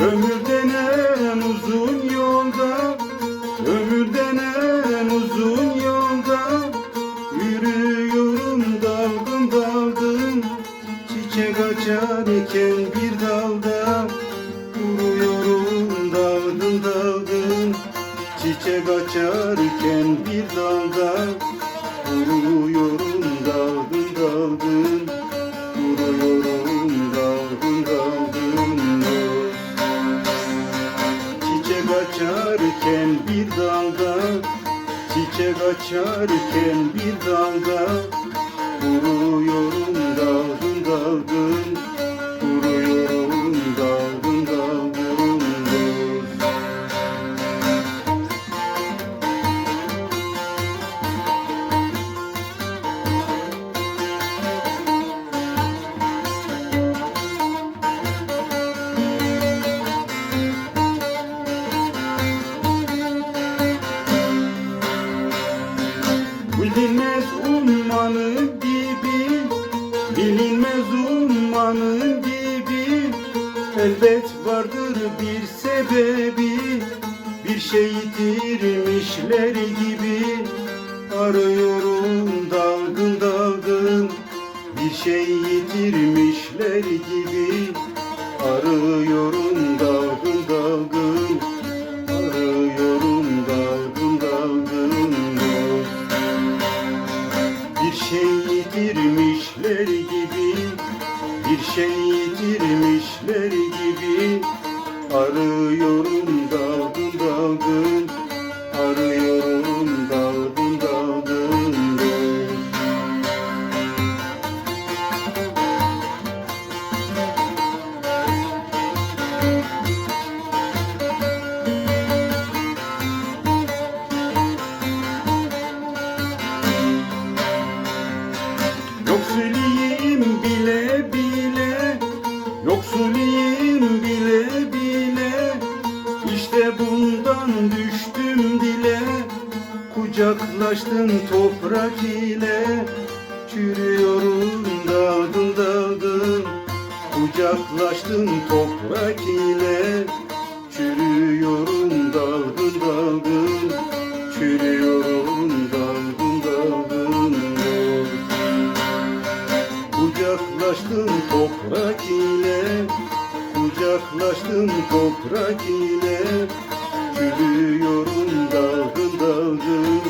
Ömürden en uzun yolda Ömürden en uzun yolda Yürüyorum dalgın dalgın Çiçek açarken bir dalda Vuruyorum dalgın dalgın Çiçek açarken bir dalda Vuruyorum dalgın dalgın Çiçek açarken bir dalda Çiçek açarken bir dalda Vuruyorum dalgın dalgın Bilinmez ummanın gibi Bilinmez ummanın gibi. Elbet vardır bir sebebi Bir şey yitirmişler gibi. Arıyorum dalgın dalgın Bir şey yitirmişler gibi. Arıyorum dalgın dalgın şey yitirmişler gibi Bir şey yitirmişler gibi. Arıyorum dalgın dalgın Arıyorum Yoksuliyim bile bile Yoksuliyim bile bile. İşte bundan düştüm dile Kucaklaştım toprak ile. Çürüyorum dalgın dalgın Kucaklaştım toprak ile. Çürüyorum dalgın dalgın Çürüyorum Kucaklaştım toprak ile Kucaklaştım toprak ile. Gülüyorum dalgın dalgın.